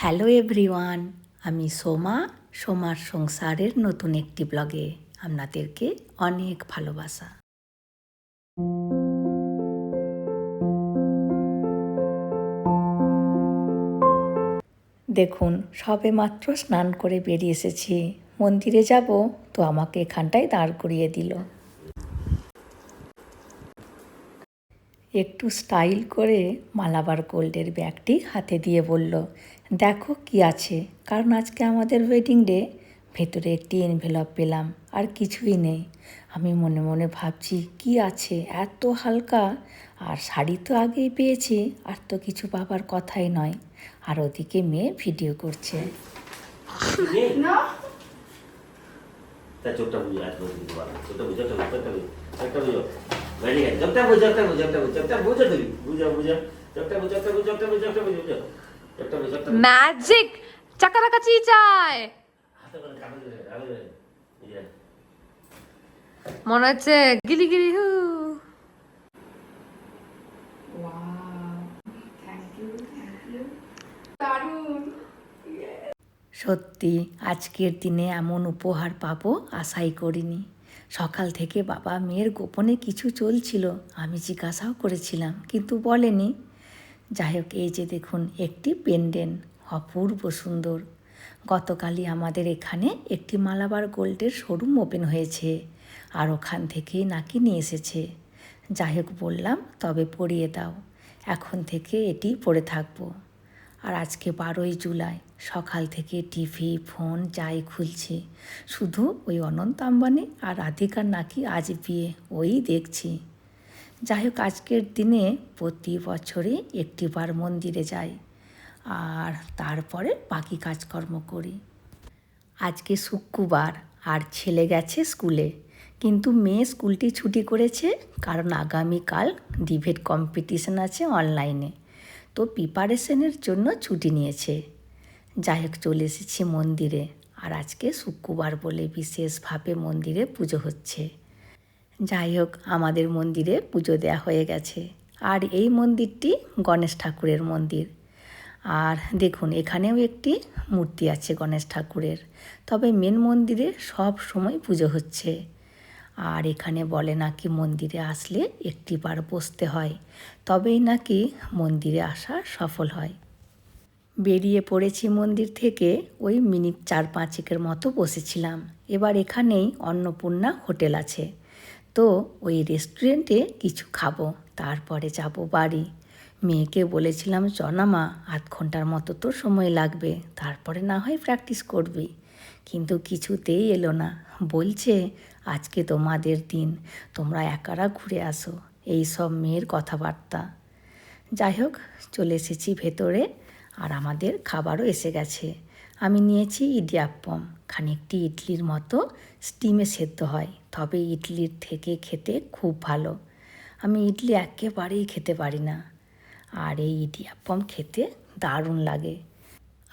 Hello everyone, আমি সোমা, সোমার সংসারের নতুন একটি ব্লগে আপনাদেরকে অনেক ভালোবাসা। দেখুন, সবে মাত্র স্নান করে বেরিয়ে এসেছি। মন্দিরে যাব, তো আমাকে এখানটায় দাঁড় করিয়ে দিল। একটু স্টাইল করে মালাবার গোল্ডের ব্যাগটি হাতে দিয়ে বলল দেখো কি আছে কারণ আজকে আমাদের ওয়েডিং ডে ভেতরে একটি এনভেলপ পেলাম আর কিছুই নেই। আমি মনে মনে ভাবছি কি আছে এত হালকা আর শাড়ি তো আগেই পেয়েছি আর তো কিছু পাবার কথাই নয়। আর ওদিকে মেয়ে ভিডিও করছে। চোখটা বুঝো বুঝো বুঝো। তুমি বুঝো বুঝো বুঝো বুঝো বুঝো বুঝো চোখটা বুঝো ম্যাজিক চাকারাকা চিচায় মনে হচ্ছে গিলি গিলি হু। সত্যি আজকের দিনে এমন উপহার পাবো আশাই করিনি। সকাল থেকে বাবা মেয়ের গোপনে কিছু চলছিল, আমি জিজ্ঞাসাও করেছিলাম, কিন্তু বলেনি। যাই হোক, এই যে দেখুন, একটি পেন্ডেন্ট, অপূর্ব সুন্দর। গতকালই আমাদের এখানে একটি মালাবার গোল্ডের শোরুম ওপেন হয়েছে আর ওখান থেকেই নাকি নিয়ে এসেছে। যাই হোক, বললাম, তবে পরিয়ে দাও। এখন থেকে এটি পরে থাকব। আর আজকে বারোই জুলাই সকাল থেকে টিভি ফোন যাই খুলছি। শুধু ওই অনন্ত আম্বানি আর রাধিকার নাকি আজ বিয়ে, ওই দেখছি। যাই হোক আজকের দিনে প্রতি বছরই একটিবার মন্দিরে যাই আর তারপরে বাকি কাজকর্ম করি। আজকে শুক্রবার, আর ছেলে গেছে স্কুলে। কিন্তু মেয়ে স্কুলটি ছুটি করেছে কারণ আগামীকাল ডিবেট কম্পিটিশন আছে অনলাইনে। তো প্রিপারেশনের জন্য ছুটি নিয়েছে। যাই হোক, চলে এসেছি মন্দিরে। আর আজকে শুক্রবার বলে বিশেষভাবে মন্দিরে পুজো হচ্ছে। যাই হোক, আমাদের মন্দিরে পুজো দেওয়া হয়ে গেছে। আর এই মন্দিরটি গণেশ ঠাকুরের মন্দির। আর দেখুন, এখানেও একটি মূর্তি আছে গণেশ ঠাকুরের। তবে মেন মন্দিরে সব সময় পুজো হচ্ছে। আর এখানে বলে নাকি মন্দিরে আসলে একটিবার বসতে হয়। তবেই নাকি মন্দিরে আসা সফল হয়। বেরিয়ে পড়েছি মন্দির থেকে ওই মিনিট চার পাঁচেকের মতো বসেছিলাম। এবার এখানেই অন্নপূর্ণা হোটেল আছে। তো ওই রেস্টুরেন্টে কিছু খাব, তারপরে যাব বাড়ি। মেয়েকে বলেছিলাম চনামা আধ ঘণ্টার মতো তো সময় লাগবে, তারপরে না হয় প্র্যাকটিস করবি। কিন্তু কিছুতেই এলো না। বলছে, আজকে তোমাদের দিন, তোমরা একারা ঘুরে আসো। এই সব মেয়ের কথাবার্তা। যাই হোক, চলে এসেছি ভেতরে। আর আমাদের খাবারও এসে গেছে। আমি নিয়েছি ইডিয়াপ্পম খানিকটি ইডলির মতো স্টিমে সেদ্ধ হয়, তবে ইডলির থেকে খেতে খুব ভালো। আমি ইডলি একেবারেই খেতে পারি না। আর এই ইডিয়াপ্পম খেতে দারুণ লাগে।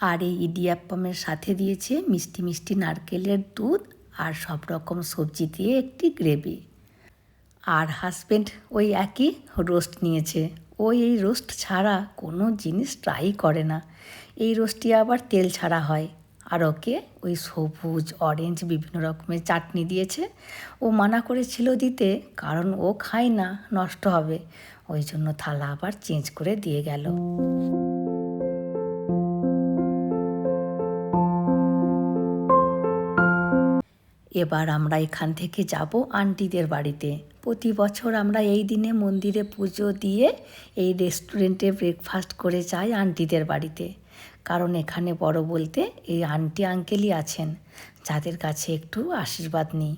আর এই ইডিয়াপ্পমের সাথে দিয়েছে মিষ্টি মিষ্টি নারকেলের দুধ আর সব রকম সবজি দিয়ে একটি গ্রেভি। আর হাজব্যান্ড ওই একই রোস্ট নিয়েছে। ওই এই রোস্ট ছাড়া কোনো জিনিস ট্রাই করে না। এই রোস্টটি আবার তেল ছাড়া হয়। আর ওকে ওই সবুজ অরেঞ্জ বিভিন্ন রকমের চাটনি দিয়েছে। ও মানা করেছিল দিতে, কারণ ও খায় না, নষ্ট হবে। ওই জন্য থালা আবার চেঞ্জ করে দিয়ে গেল। এবার আমরা এখান থেকে যাব আন্টিদের বাড়িতে। প্রতি বছর আমরা এই দিনে মন্দিরে পুজো দিয়ে এই রেস্টুরেন্টে ব্রেকফাস্ট করে যাই আন্টিদের বাড়িতে। কারণ এখানে বড় বলতে এই আন্টি আঙ্কেলই আছেন, যাদের কাছে একটু আশীর্বাদ নিই।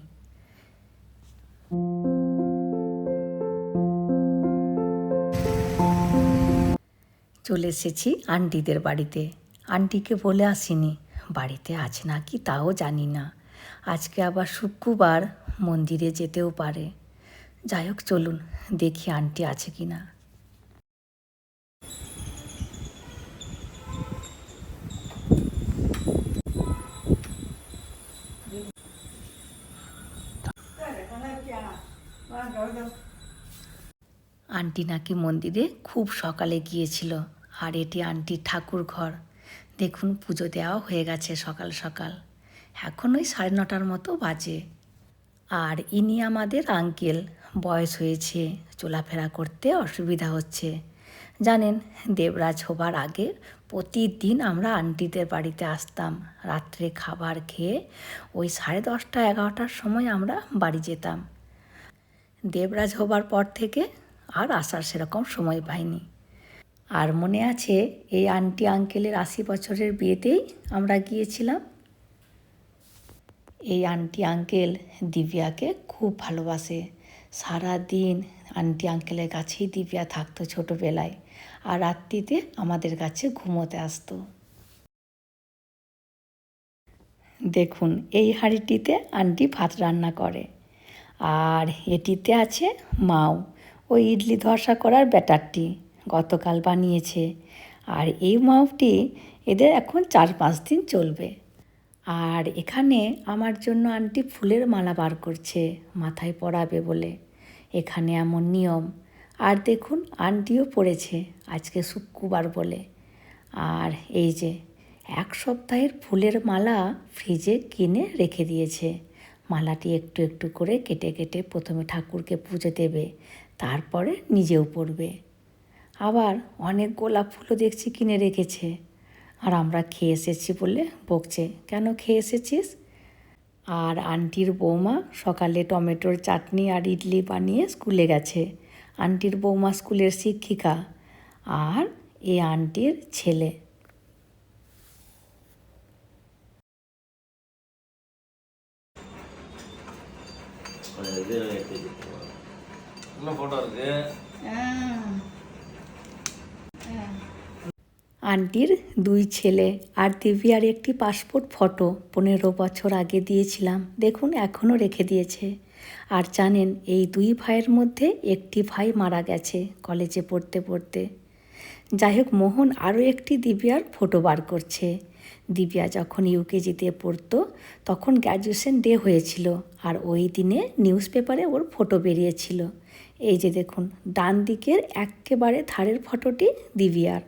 চলে এসেছি আন্টিদের বাড়িতে। আন্টিকে বলে আসিনি, বাড়িতে আছে নাকি তাও জানি না। আজকে আবার শুক্রবার, মন্দিরে যেতেও পারে। যাই হোক, চলুন দেখি আন্টি আছে কি না। আন্টি নাকি মন্দিরে খুব সকালে গিয়েছিল, আর এটি আন্টির ঠাকুর ঘর। দেখুন, পুজো দেওয়া হয়ে গেছে সকাল সকাল। এখন ওই সাড়ে নটার মতো বাজে। আর ইনি আমাদের আঙ্কেল বয়স হয়েছে, চলাফেরা করতে অসুবিধা হচ্ছে। জানেন, দেবরাজ হবার আগে প্রতিদিন আমরা আন্টিদের বাড়িতে আসতাম। রাত্রে খাবার খেয়ে ওই সাড়ে দশটা, এগারোটার সময় আমরা বাড়ি যেতাম। দেবরাজ হবার পর থেকে আর আসার সেরকম সময় পাইনি। আর মনে আছে, এই আন্টি আঙ্কেলের আশি বছরের বিয়েতেই আমরা গিয়েছিলাম? এই আন্টি আঙ্কেল দিব্যাকে খুব ভালোবাসে। সারা দিন আন্টি আঙ্কেলের কাছেই দিব্যা থাকতো ছোটোবেলায় আর রাত্রিতে আমাদের কাছে ঘুমোতে আসতো। দেখুন, এই হাঁড়িটিতে আন্টি ভাত রান্না করে। আর এটিতে আছে মাও, ওই ইডলি ধসা করার ব্যাটারটি গতকাল বানিয়েছে। আর এই মাওটি এদের এখন চার পাঁচ দিন চলবে। আর এখানে আমার জন্য আন্টি ফুলের মালা বার করছে, মাথায় পরাবে বলে। এখানে এমন নিয়ম। আর দেখুন, আন্টিও পড়েছে, আজকে শুক্রবার বলে। আর এই যে, এক সপ্তাহের ফুলের মালা ফ্রিজে কিনে রেখে দিয়েছে। মালাটি একটু একটু করে কেটে কেটে প্রথমে ঠাকুরকে পুজো দেবে, তারপরে নিজেও পড়বে আবার অনেক গোলাপ ফুলও দেখছি কিনে রেখেছে। আর আমরা খেয়ে এসেছি বলে বকছে কেন খেয়ে এসেছিস আর আন্টির বৌমা সকালে টমেটোর চাটনি আর ইডলি বানিয়ে স্কুলে গেছে আন্টির বৌমা স্কুলের শিক্ষিকা আর এ আন্টির ছেলে இன்னும் ஃபோட்டோ இருக்கு আন্টির দুই ছেলে আর দিব্যার একটি পাসপোর্ট ফটো পনেরো বছর আগে দিয়েছিলাম। দেখুন, এখনও রেখে দিয়েছে। আর জানেন, এই দুই ভাইয়ের মধ্যে একটি ভাই মারা গেছে কলেজে পড়তে পড়তে। যাই হোক, মোহন আরও একটি দিব্যার ফটো বার করছে। দিব্যা যখন ইউকেজিতে পড়তো, তখন গ্র্যাজুয়েশন ডে হয়েছিল আর ওই দিনে নিউজ পেপারে ওর ফটো বেরিয়েছিল। এই যে দেখুন, ডান দিকের একেবারে ধারের ফটোটি দিব্যার।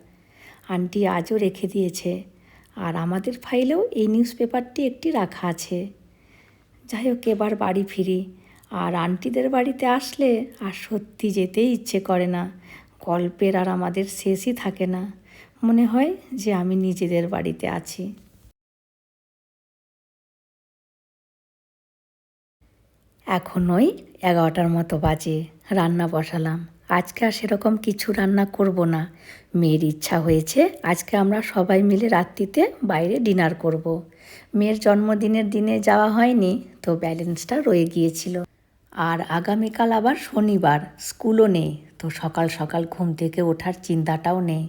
আন্টি আজও রেখে দিয়েছে। আর আমাদের ফাইলেও এই নিউজ পেপারটি একটি রাখা আছে। যাই হোক, এবার বাড়ি ফিরি। আর আন্টিদের বাড়িতে আসলে আর সত্যি যেতেই ইচ্ছে করে না। গল্পের আর আমাদের শেষই থাকে না। মনে হয় যে আমি নিজেদের বাড়িতে আছি। এখন ওই এগারোটার মতো বাজে। রান্না বসালাম। আজকে আর সেরকম কিছু রান্না করব না। মেয়ের ইচ্ছা হয়েছে আজকে আমরা সবাই মিলে রাত্রিতে বাইরে ডিনার করব। মেয়ের জন্মদিনের দিনে যাওয়া হয়নি, তো ব্যালেন্সটা রয়ে গিয়েছিল। আর আগামীকাল আবার শনিবার, স্কুলও নেই, তো সকাল সকাল ঘুম থেকে ওঠার চিন্তাটাও নেই।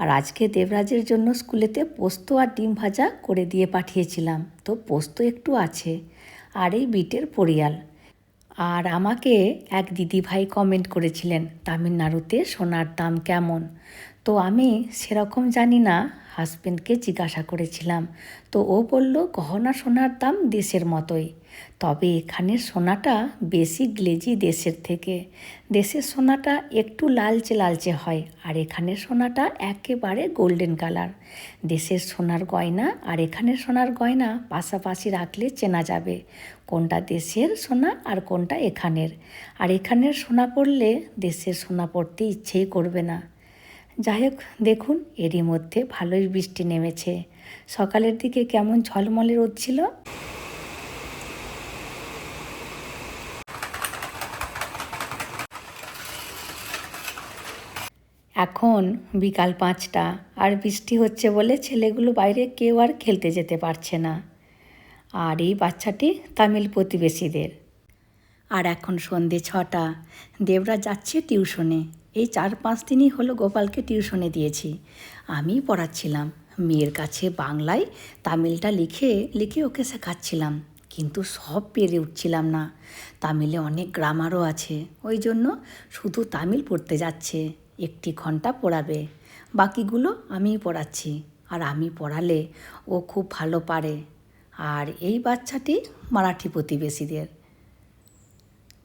আর আজকে দেবরাজের জন্য স্কুলেতে পোস্ত আর ডিম ভাজা করে দিয়ে পাঠিয়েছিলাম, তো পোস্ত একটু আছে। আর এই বিটের পরিয়াল আর আমাকে এক দিদিভাই কমেন্ট করেছিলেন, তামিলনাড়ুতে সোনার দাম কেমন? তো আমি সেরকম জানি না হাজব্যান্ডকে জিজ্ঞাসা করেছিলাম। তো ও বলল, গহনা সোনার দাম দেশের মতোই। তবে এখানের সোনাটা বেশি গ্লেজি দেশের থেকে। দেশের সোনাটা একটু লালচে লালচে হয় আর এখানের সোনাটা একেবারে গোল্ডেন কালার। দেশের সোনার গয়না আর এখানের সোনার গয়না পাশাপাশি রাখলে চেনা যাবে কোনটা দেশের সোনা আর কোনটা এখানের। আর এখানের সোনা পড়লে দেশের সোনা পড়তে ইচ্ছেই করবে না। যাই হোক, দেখুন, এরই মধ্যে ভালোই বৃষ্টি নেমেছে। সকালের দিকে কেমন ঝলমলে রোদ ছিল? এখন বিকাল পাঁচটা আর বৃষ্টি হচ্ছে বলে ছেলেগুলো বাইরে কেউ আর খেলতে যেতে পারছে না। আর এই বাচ্চাটি তামিল প্রতিবেশীদের। আর এখন সন্ধে ছটা। দেবরা যাচ্ছে টিউশনে। এই চার পাঁচ দিনই হলো গোপালকে টিউশনে দিয়েছি। আমি পড়াচ্ছিলাম। মেয়ের কাছে বাংলায় তামিলটা লিখে লিখে ওকে শেখাচ্ছিলাম। কিন্তু সব পেরে উঠছিলাম না। তামিলে অনেক গ্রামারও আছে। ওই জন্য শুধু তামিল পড়তে যাচ্ছে। একটি ঘণ্টা পড়াবে বাকিগুলো আমিই পড়াচ্ছি আর আমি পড়ালে ও খুব ভালো পারে আর এই বাচ্চাটি মারাঠি প্রতিবেশীদের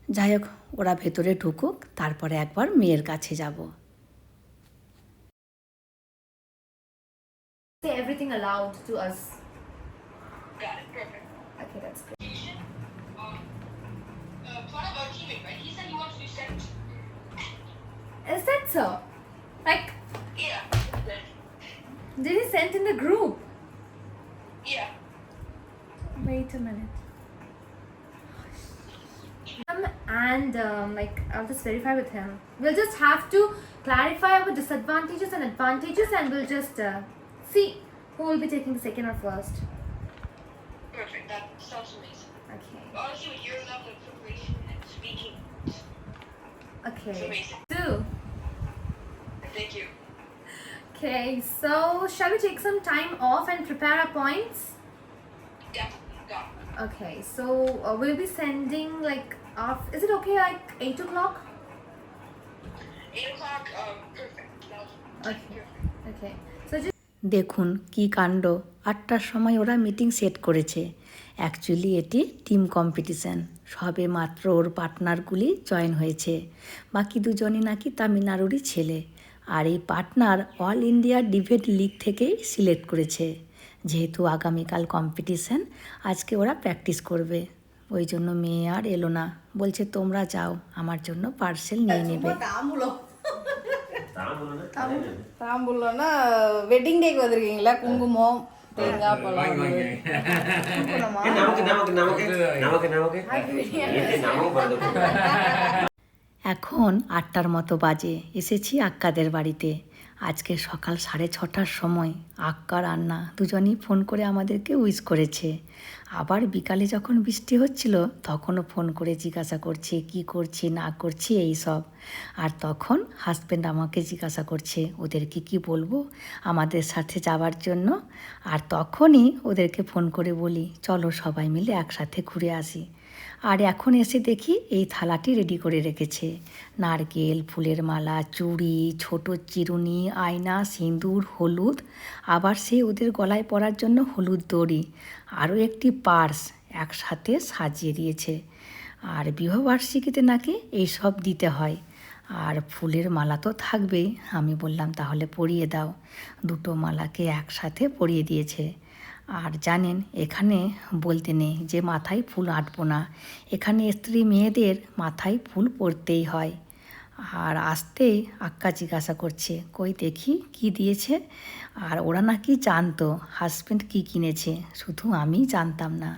যাই হোক ওরা ভেতরে ঢুকুক তারপরে একবার মেয়ের কাছে যাব everything allowed to us. Got it. Perfect. Okay, that's great. Is that so? Like, Yeah. did he send in the group? Yeah. Wait a minute. Um, and um, like I'll just verify with him. We'll just have to clarify our disadvantages and advantages, and we'll just uh, see who will be taking the second or first. Perfect. That sounds amazing. Okay. With your level of preparation and speaking, it's Okay. amazing. Two. Thank you. Okay. So shall we take some time off and prepare our points? Yeah. Got. Okay. So uh, we'll be sending like off. Is it okay? Like eight o'clock? Eight o'clock. Um. Perfect. Okay. perfect. Okay. So just. দেখুন কি কাণ্ড আটটার সময় ওরা meeting set করেছে actually এটি team competition সবে মাত্র ওর পার্টনারগুলি জয়েন হয়েছে বাকি দুজনই নাকি তামিলনাড়ুরই ছেলে আর এই partner all India debate league থেকেই সিলেক্ট করেছে যেহেতু আগামীকাল কম্পিটিশান আজকে ওরা প্র্যাকটিস করবে ওই জন্য মেয়ে আর এলো না বলছে তোমরা যাও আমার জন্য পার্সেল নিয়ে নেবে தாம்பூலம் தாம்பூலம் தாம்பூலம்னா வெட்டிங் டேக்கு வந்திருக்கீங்களா குங்குமம் தேங்காய் பழம் குங்குமமா? நமக்கு நமக்கு நமக்கு நமக்கு நமக்கு এখন আটটার মতো বাজে। এসেছি আক্কাদের বাড়িতে। আজকে সকাল সাড়ে ছটার সময় আক্কা রান্না দুজনই ফোন করে আমাদেরকে উইশ করেছে। আবার বিকালে যখন বৃষ্টি হচ্ছিল, তখনও ফোন করে জিজ্ঞাসা করছে, কি করছি, না করছি, এই সব? আর তখন হাজব্যান্ড আমাকে জিজ্ঞাসা করছে, ওদেরকে কি বলব আমাদের সাথে যাওয়ার জন্য? আর তখনই ওদেরকে ফোন করে বলি, চলো সবাই মিলে একসাথে ঘুরে আসি। আর এখন এসে দেখি এই থালাটি রেডি করে রেখেছে। নারকেল, ফুলের মালা, চুড়ি, ছোট চিরুনি, আয়না, সিঁদুর, হলুদ, আবার সে ওদের গলায় পরার জন্য হলুদ দড়ি, আরও একটি পার্স একসাথে সাজিয়ে দিয়েছে। আর বিবাহবার্ষিকীতে নাকি এইসব দিতে হয়। আর ফুলের মালা তো থাকবেই, আমি বললাম তাহলে পরিয়ে দাও। দুটো মালাকে একসাথে পরিয়ে দিয়েছে। আর জানেন, এখানে বলতে নেই যে মাথায় ফুল আঁটবো না। এখানে স্ত্রী মেয়েদের মাথায় ফুল পরতেই হয়। আর আসতেই আক্কা জিজ্ঞাসা করছে, কই দেখি কি দিয়েছে? আর ওরা নাকি জানতো হাজব্যান্ড কি কিনেছে, শুধু আমি জানতাম না।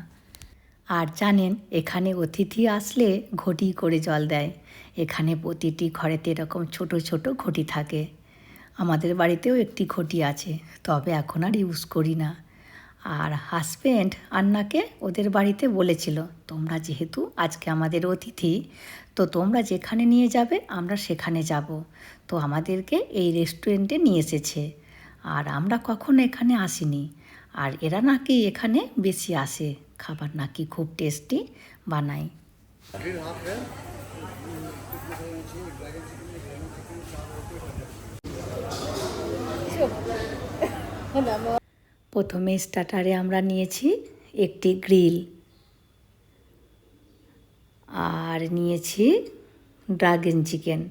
আর জানেন, এখানে অতিথি আসলে ঘটি করে জল দেয়। এখানে প্রতিটি ঘরেতে এরকম ছোট ছোট ঘটি থাকে। আমাদের বাড়িতেও একটি ঘটি আছে, তবে এখন আর ইউজ করি না। আর হাজব্যান্ড আন্নাকে ওদের বাড়িতে বলেছিল, তোমরা যেহেতু আজকে আমাদের অতিথি, তো তোমরা যেখানে নিয়ে যাবে আমরা সেখানে যাব। তো আমাদেরকে এই রেস্টুরেন্টে নিয়ে এসেছে। আর আমরা কখনো এখানে আসিনি। আর এরা নাকি এখানে বেশি আসে। খাবার নাকি খুব টেস্টি বানায়। প্রথমে স্টার্টারে আমরা নিয়েছি একটি গ্রিল। আর নিয়েছি ড্রাগন চিকেন।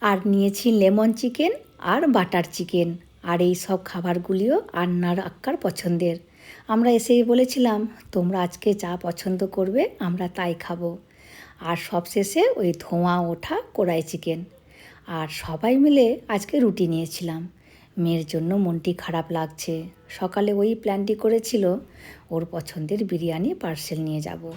আর নিয়েছি লেমন চিকেন আর বাটার চিকেন। আর এই সব খাবারগুলিও আন্নার আক্কার পছন্দের। আমরা এসেই বলেছিলাম, তোমরা আজকে যা পছন্দ করবে, আমরা তাই খাব। আর সবশেষে ওই ধোঁয়া ওঠা কড়াই চিকেন। আর সবাই মিলে আজকে রুটি নিয়েছিলাম। মেয়ের জন্য মনটি খারাপ লাগছে। সকালে ওই প্ল্যানটি করেছিল, ওর পছন্দের বিরিয়ানি পার্সেল নিয়ে যাব।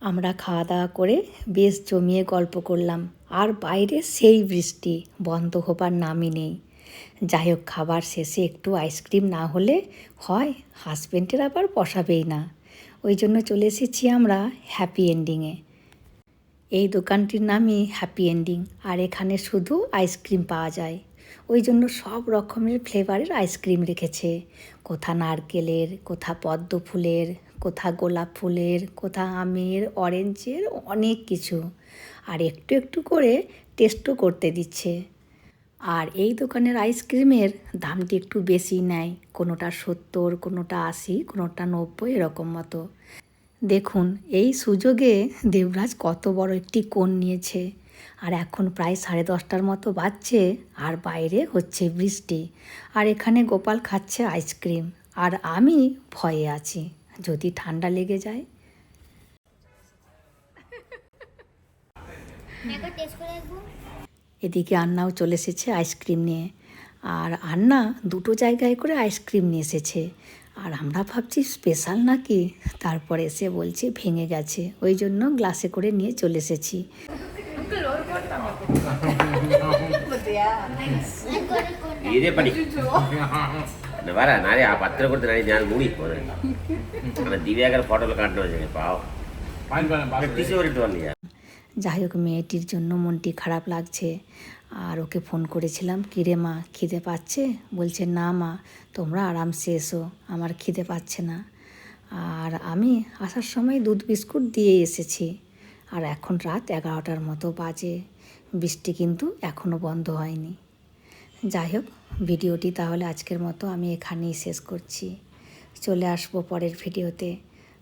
আমরা খাওয়া দাওয়া করে বেশ জমিয়ে গল্প করলাম। আর বাইরে সেই বৃষ্টি, বন্ধ হবার নামই নেই। যাই হোক খাবার শেষে একটু আইসক্রিম না হলে হয় হাজব্যান্ডের আবার বসাবেই না। ওই জন্য চলে এসেছি আমরা হ্যাপি এন্ডিংয়ে। এই দোকানটির নামই হ্যাপি এন্ডিং, আর এখানে শুধু আইসক্রিম পাওয়া যায়। ওই জন্য সব রকমের ফ্লেভারের আইসক্রিম রেখেছে। কোথা নারকেলের, কোথা পদ্ম ফুলের, কোথা গোলাপ ফুলের, কোথা আমের, অরেঞ্জের অনেক কিছু। আর একটু একটু করে টেস্টও করতে দিচ্ছে। আর এই দোকানের আইসক্রিমের দামটি একটু বেশি নেয়। কোনোটা সত্তর, কোনোটা আশি, কোনোটা নব্বই, এরকম মতো। দেখুন, এই সুযোগে দেবরাজ কত বড় একটি কোণ নিয়েছে। আর এখন প্রায় সাড়ে দশটার মতো বাজছে আর বাইরে হচ্ছে বৃষ্টি। আর এখানে গোপাল খাচ্ছে আইসক্রিম। আর আমি ভয়ে আছি, যদি ঠান্ডা লেগে যায়। এদিকে আন্নাও চলে এসেছে আইসক্রিম নিয়ে। আর আন্না দুটো জায়গায় করে আইসক্রিম নিয়ে এসেছে। আর আমরা ভাবছি স্পেশাল নাকি? তারপরে এসে বলছে ভেঙে গেছে। ওই জন্য গ্লাসে করে নিয়ে চলে এসেছি। পাও। যাই হোক, মেয়েটির জন্য মনটি খারাপ লাগছে। আর ওকে ফোন করেছিলাম, কিরে মা, খিদে পাচ্ছে? বলছে, না মা, তোমরা আরামসে এসো, আমার খিদে পাচ্ছে না। আর আমি আসার সময় দুধ বিস্কুট দিয়ে এসেছি। আর এখন রাত এগারোটার মতো বাজে, বৃষ্টি কিন্তু এখনও বন্ধ হয়নি। যাই হোক, ভিডিওটি তাহলে আজকের মতো আমি এখানেই শেষ করছি। চলে আসব পরের ভিডিওতে।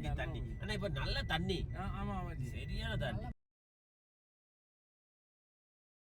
தண்ணி தண்ணி. ஆனா இப்ப நல்ல தண்ணி. சரியான தண்ணி.